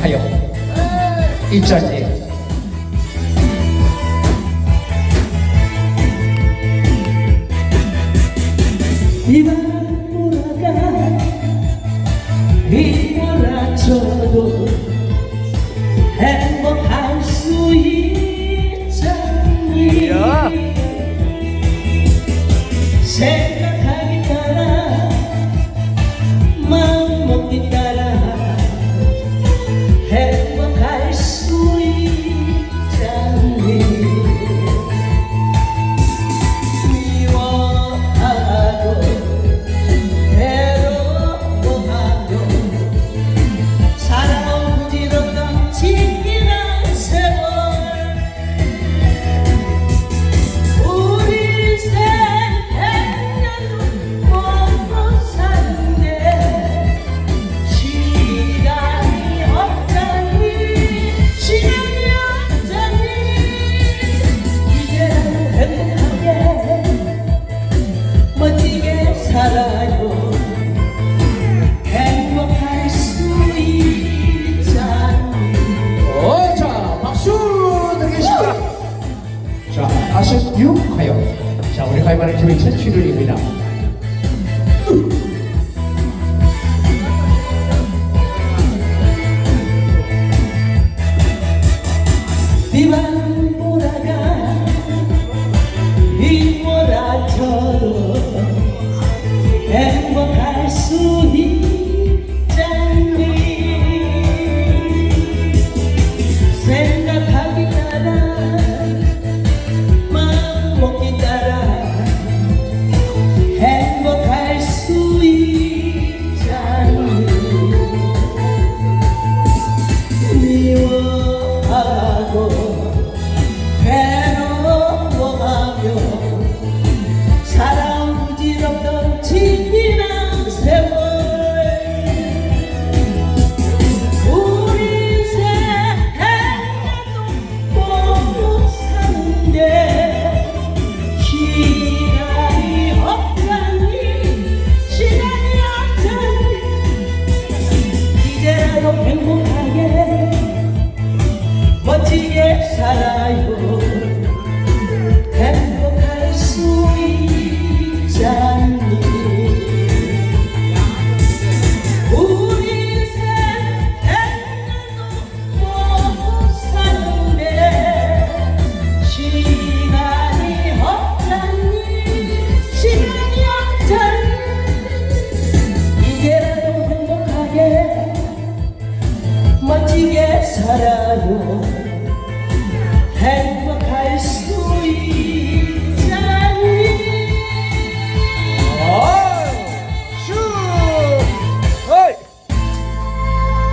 하여 일자리에 이만 몰아가 미몰아쳐도 네 행복할 수 있잖니. 세 46화요. 자, 우리 가입하는 교회 첫 출근입니다. চেহারা